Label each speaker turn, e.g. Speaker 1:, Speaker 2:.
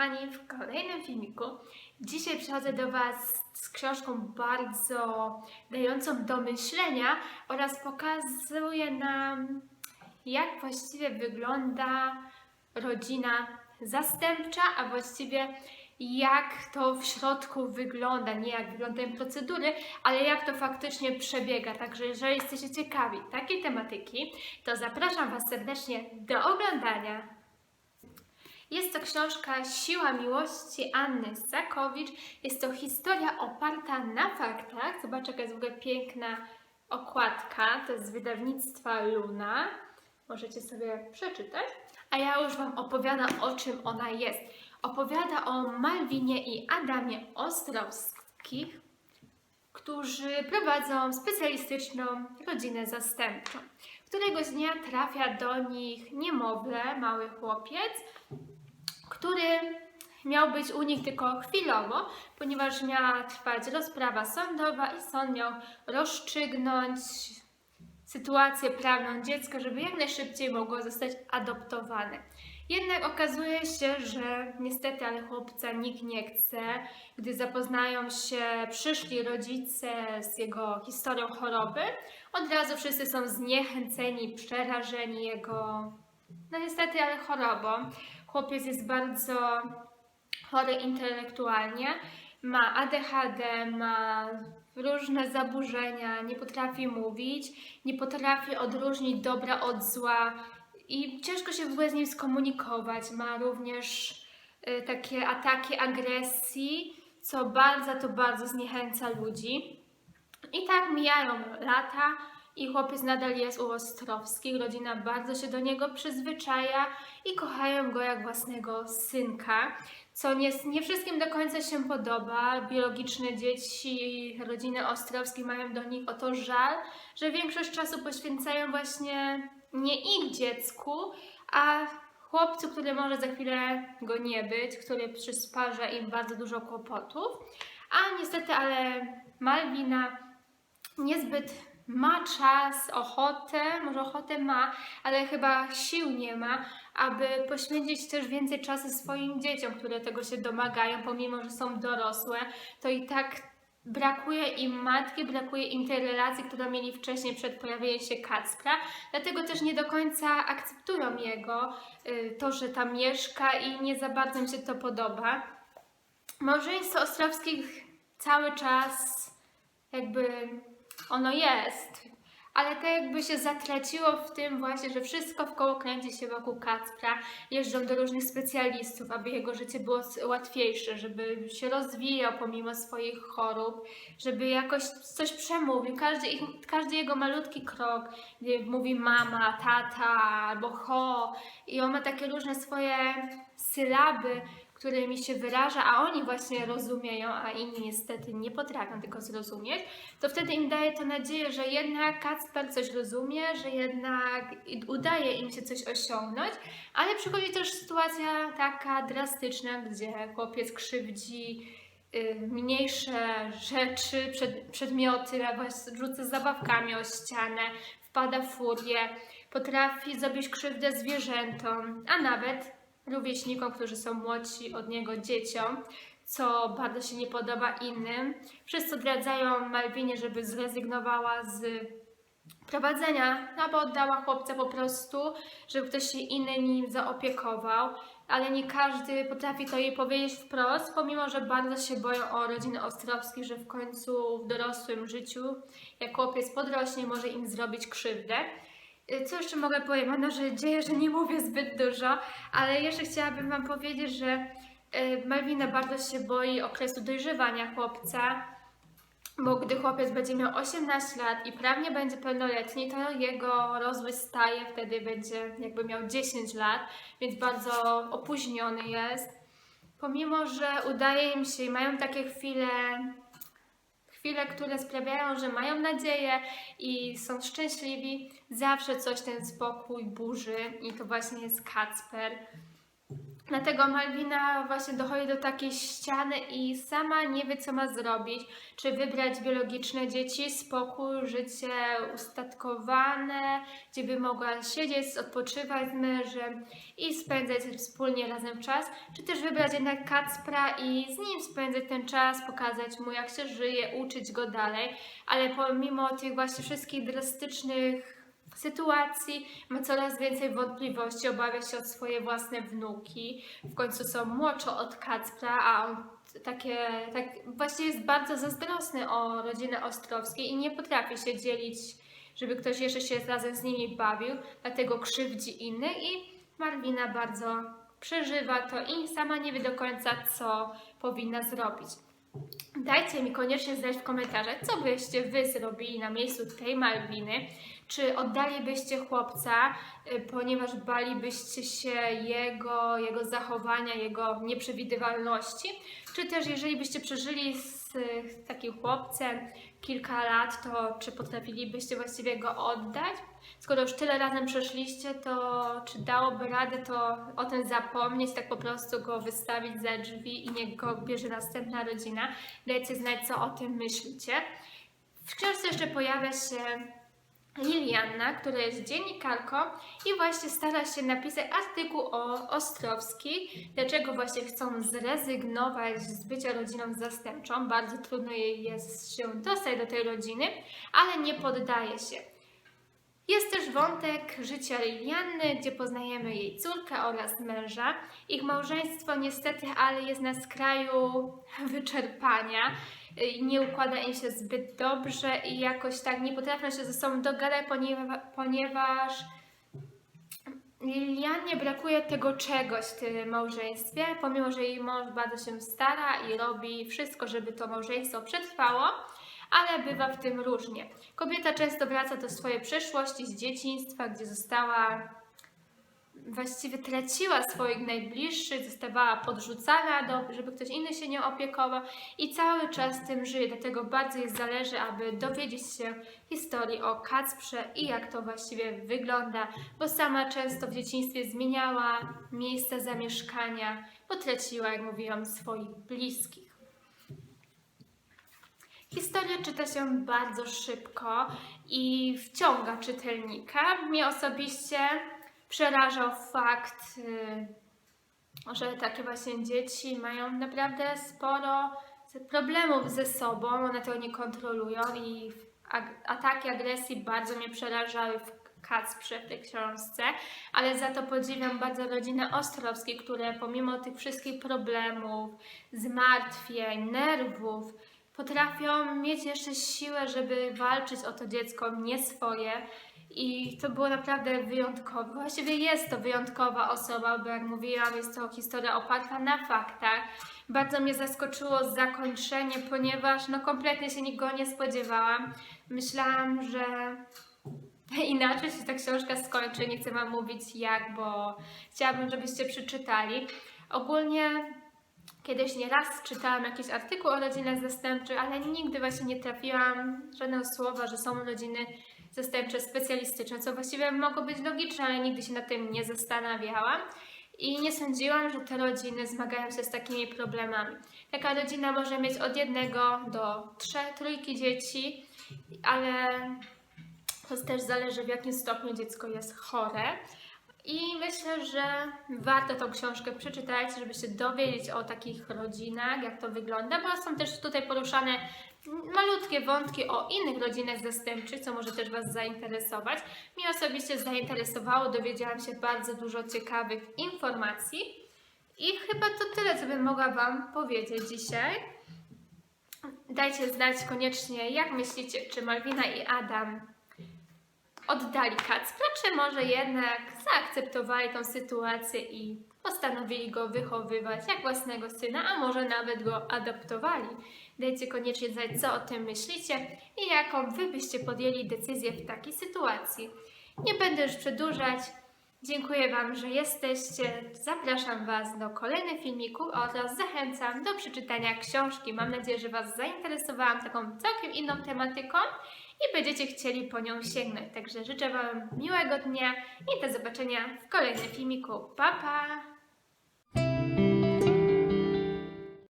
Speaker 1: kochani, w kolejnym filmiku. Dzisiaj przychodzę do Was z książką bardzo dającą do myślenia oraz pokazuję nam, jak właściwie wygląda rodzina zastępcza, a właściwie jak to w środku wygląda, nie jak wyglądają procedury, ale jak to faktycznie przebiega. Także jeżeli jesteście ciekawi takiej tematyki, to zapraszam Was serdecznie do oglądania. Jest to książka Siła Miłości Anny Sakowicz. Jest to historia oparta na faktach. Zobacz, jaka jest w ogóle piękna okładka. To jest z wydawnictwa Luna. Możecie sobie przeczytać. A ja już Wam opowiadam, o czym ona jest. Opowiada o Malwinie i Adamie Ostrowskich, którzy prowadzą specjalistyczną rodzinę zastępczą. Któregoś dnia trafia do nich niemowlę, mały chłopiec, który miał być u nich tylko chwilowo, ponieważ miała trwać rozprawa sądowa i sąd miał rozstrzygnąć sytuację prawną dziecka, żeby jak najszybciej mogło zostać adoptowane. Jednak okazuje się, że niestety, ale chłopca nikt nie chce. Gdy zapoznają się przyszli rodzice z jego historią choroby, od razu wszyscy są zniechęceni, przerażeni jego, no niestety, ale chorobą. Chłopiec jest bardzo chory intelektualnie, ma ADHD, ma różne zaburzenia, nie potrafi mówić, nie potrafi odróżnić dobra od zła i ciężko się w ogóle z nim skomunikować. Ma również y, takie ataki agresji, co bardzo, to bardzo zniechęca ludzi. I tak mijają lata i chłopiec nadal jest u Ostrowskich. Rodzina bardzo się do niego przyzwyczaja i kochają go jak własnego synka, co nie, nie wszystkim do końca się podoba. Biologiczne dzieci rodziny Ostrowskich mają do nich o to żal, że większość czasu poświęcają właśnie nie ich dziecku, a chłopcu, który może za chwilę go nie być, który przysparza im bardzo dużo kłopotów. A niestety, ale Malwina niezbyt ma czas, ochotę, może ochotę ma, ale chyba sił nie ma, aby poświęcić też więcej czasu swoim dzieciom, które tego się domagają, pomimo że są dorosłe, to i tak brakuje im matki, brakuje im tej relacji, którą mieli wcześniej przed pojawieniem się Kacpra, dlatego też nie do końca akceptują jego, y, to, że tam mieszka i nie za bardzo im się to podoba. Małżeństwo Ostrowskich cały czas jakby ono jest, ale to jakby się zatraciło w tym właśnie, że wszystko w koło kręci się wokół Kacpra. Jeżdżą do różnych specjalistów, aby jego życie było łatwiejsze, żeby się rozwijał pomimo swoich chorób, żeby jakoś coś przemówił. Każdy, ich, każdy jego malutki krok, gdzie mówi mama, tata albo ho i on ma takie różne swoje sylaby, którymi się wyraża, a oni właśnie rozumieją, a inni niestety nie potrafią tego zrozumieć, to wtedy im daje to nadzieję, że jednak Kacper coś rozumie, że jednak udaje im się coś osiągnąć, ale przychodzi też sytuacja taka drastyczna, gdzie chłopiec krzywdzi y, mniejsze rzeczy, przed, przedmioty, rzuca zabawkami o ścianę, wpada w furię, potrafi zrobić krzywdę zwierzętom, a nawet rówieśnikom, którzy są młodsi od niego dzieciom, co bardzo się nie podoba innym. Wszyscy odradzają Malwinie, żeby zrezygnowała z prowadzenia, no bo oddała chłopca po prostu, żeby ktoś się inny nim zaopiekował, ale nie każdy potrafi to jej powiedzieć wprost, pomimo, że bardzo się boją o rodziny Ostrowskich, że w końcu w dorosłym życiu, jak chłopiec podrośnie, może im zrobić krzywdę. Y, Co jeszcze mogę powiedzieć? Mam nadzieję, że nie mówię zbyt dużo, ale jeszcze chciałabym Wam powiedzieć, że y, Malwina bardzo się boi okresu dojrzewania chłopca, bo gdy chłopiec będzie miał 18 lat i prawnie będzie pełnoletni, to jego rozwój staje, wtedy będzie jakby miał 10 lat, więc bardzo opóźniony jest. Pomimo, że udaje im się i mają takie chwile, chwile, które sprawiają, że mają nadzieję i są szczęśliwi, zawsze coś ten spokój burzy i to właśnie jest Kacper. Dlatego Malwina właśnie dochodzi do takiej ściany i sama nie wie, co ma zrobić. Czy wybrać biologiczne dzieci, spokój, życie ustatkowane, gdzie by mogła siedzieć, odpoczywać z mężem i spędzać wspólnie razem czas, czy też wybrać jednak Kacpra i z nim spędzać ten czas, pokazać mu, jak się żyje, uczyć go dalej. Ale pomimo tych właśnie wszystkich drastycznych sytuacji, ma coraz więcej wątpliwości, obawia się o swoje własne wnuki. W końcu są młodsze od Kacpra, a on takie, tak właśnie jest bardzo zazdrosny o rodzinę Ostrowskiej i nie potrafi się dzielić, żeby ktoś jeszcze się razem z nimi bawił, dlatego krzywdzi innych i Marwina bardzo przeżywa to i sama nie wie do końca, co powinna zrobić. Dajcie mi koniecznie znać w komentarzach, co byście wy zrobili na miejscu tej Malwiny. Czy oddalibyście chłopca, y, ponieważ balibyście się jego, jego zachowania, jego nieprzewidywalności? Czy też jeżeli byście przeżyli z, takim chłopcem kilka lat, to czy potrafilibyście właściwie go oddać? Skoro już tyle razem przeszliście, to czy dałoby radę to o tym zapomnieć, tak po prostu go wystawić za drzwi i niech go bierze następna rodzina? Dajcie znać, co o tym myślicie. W książce jeszcze pojawia się Lilianna, która jest dziennikarką i właśnie stara się napisać artykuł o Ostrowskiej, dlaczego właśnie chcą zrezygnować z bycia rodziną zastępczą. Bardzo trudno jej jest się dostać do tej rodziny, ale nie poddaje się. Jest też wątek życia Lilianny, gdzie poznajemy jej córkę oraz męża. Ich małżeństwo niestety, ale jest na skraju wyczerpania. Nie układa im się zbyt dobrze i jakoś tak nie potrafią się ze sobą dogadać, poniewa- ponieważ Lilianie brakuje tego czegoś w tym małżeństwie, pomimo że jej mąż bardzo się stara i robi wszystko, żeby to małżeństwo przetrwało, ale bywa w tym różnie. Kobieta często wraca do swojej przeszłości z dzieciństwa, gdzie została właściwie traciła swoich najbliższych, zostawała podrzucana, do, żeby ktoś inny się nią opiekował i cały czas tym żyje. Dlatego bardzo jej zależy, aby dowiedzieć się historii o Kacprze i jak to właściwie wygląda, bo sama często w dzieciństwie zmieniała miejsce zamieszkania, bo traciła, jak mówiłam, swoich bliskich. Historia czyta się bardzo szybko i wciąga czytelnika. Mnie osobiście przerażał fakt, y, że takie właśnie dzieci mają naprawdę sporo problemów ze sobą, one tego nie kontrolują i ataki agresji bardzo mnie przerażały w Kacprze w tej książce, ale za to podziwiam bardzo rodzinę Ostrowskiej, które pomimo tych wszystkich problemów, zmartwień, nerwów, potrafią mieć jeszcze siłę, żeby walczyć o to dziecko nie swoje. I to było naprawdę wyjątkowe. Właściwie jest to wyjątkowa osoba, bo jak mówiłam, jest to historia oparta na faktach. Bardzo mnie zaskoczyło zakończenie, ponieważ no kompletnie się niego nie spodziewałam. Myślałam, że inaczej się ta książka skończy. Nie chcę Wam mówić jak, bo chciałabym, żebyście przeczytali. Ogólnie Kiedyś nieraz czytałam jakiś artykuł o rodzinach zastępczych, ale nigdy właśnie nie trafiłam żadnego słowa, że są rodziny zastępcze specjalistyczne, co właściwie mogło być logiczne, ale nigdy się nad tym nie zastanawiałam. I nie sądziłam, że te rodziny zmagają się z takimi problemami. Taka rodzina może mieć od jednego do trzech, trójki dzieci, ale to też zależy w jakim stopniu dziecko jest chore. I myślę, że warto tą książkę przeczytać, żeby się dowiedzieć o takich rodzinach, jak to wygląda, bo są też tutaj poruszane malutkie wątki o innych rodzinach zastępczych, co może też Was zainteresować. Mnie osobiście zainteresowało, dowiedziałam się bardzo dużo ciekawych informacji i chyba to tyle, co bym mogła Wam powiedzieć dzisiaj. Dajcie znać koniecznie, jak myślicie, czy Malwina i Adam oddali Kacpra, czy może jednak zaakceptowali tą sytuację i postanowili go wychowywać jak własnego syna, a może nawet go adoptowali. Dajcie koniecznie znać, co o tym myślicie i jaką wy byście podjęli decyzję w takiej sytuacji. Nie będę już przedłużać. Dziękuję Wam, że jesteście. Zapraszam Was do kolejnych filmików oraz zachęcam do przeczytania książki. Mam nadzieję, że Was zainteresowałam taką całkiem inną tematyką i będziecie chcieli po nią sięgnąć. Także życzę Wam miłego dnia i do zobaczenia w kolejnym filmiku. Pa, pa!